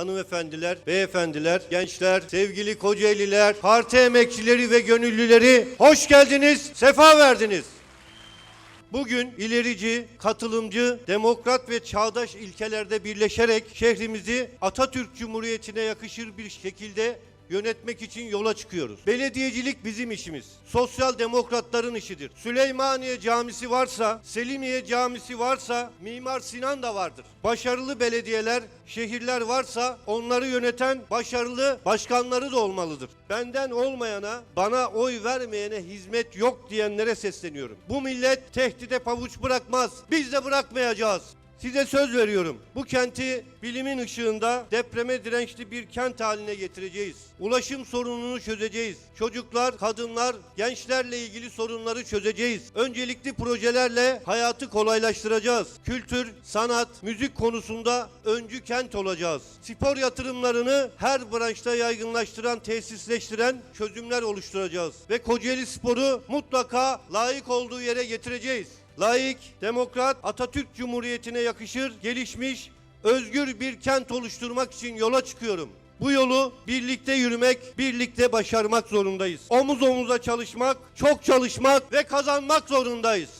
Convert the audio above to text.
hanımefendiler, beyefendiler, gençler, sevgili Kocaeliler, parti emekçileri ve gönüllüleri hoş geldiniz, sefa verdiniz. Bugün ilerici, katılımcı, demokrat ve çağdaş ilkelerde birleşerek şehrimizi Atatürk Cumhuriyeti'ne yakışır bir şekilde yönetmek için yola çıkıyoruz. Belediyecilik bizim işimiz. Sosyal demokratların işidir. Süleymaniye Camisi varsa, Selimiye Camisi varsa Mimar Sinan da vardır. Başarılı belediyeler, şehirler varsa onları yöneten başarılı başkanları da olmalıdır. Benden olmayana, bana oy vermeyene hizmet yok diyenlere sesleniyorum. Bu millet tehdide pabuç bırakmaz. Biz de bırakmayacağız. Size söz veriyorum. Bu kenti bilimin ışığında depreme dirençli bir kent haline getireceğiz. Ulaşım sorununu çözeceğiz. Çocuklar, kadınlar, gençlerle ilgili sorunları çözeceğiz. Öncelikli projelerle hayatı kolaylaştıracağız. Kültür, sanat, müzik konusunda öncü kent olacağız. Spor yatırımlarını her branşta yaygınlaştıran, tesisleştiren çözümler oluşturacağız. Ve Kocaeli Spor'u mutlaka layık olduğu yere getireceğiz. Layık, demokrat, Atatürk Cumhuriyeti'ne yakışır, gelişmiş, özgür bir kent oluşturmak için yola çıkıyorum. Bu yolu birlikte yürümek, birlikte başarmak zorundayız. Omuz omuza çalışmak, çok çalışmak ve kazanmak zorundayız.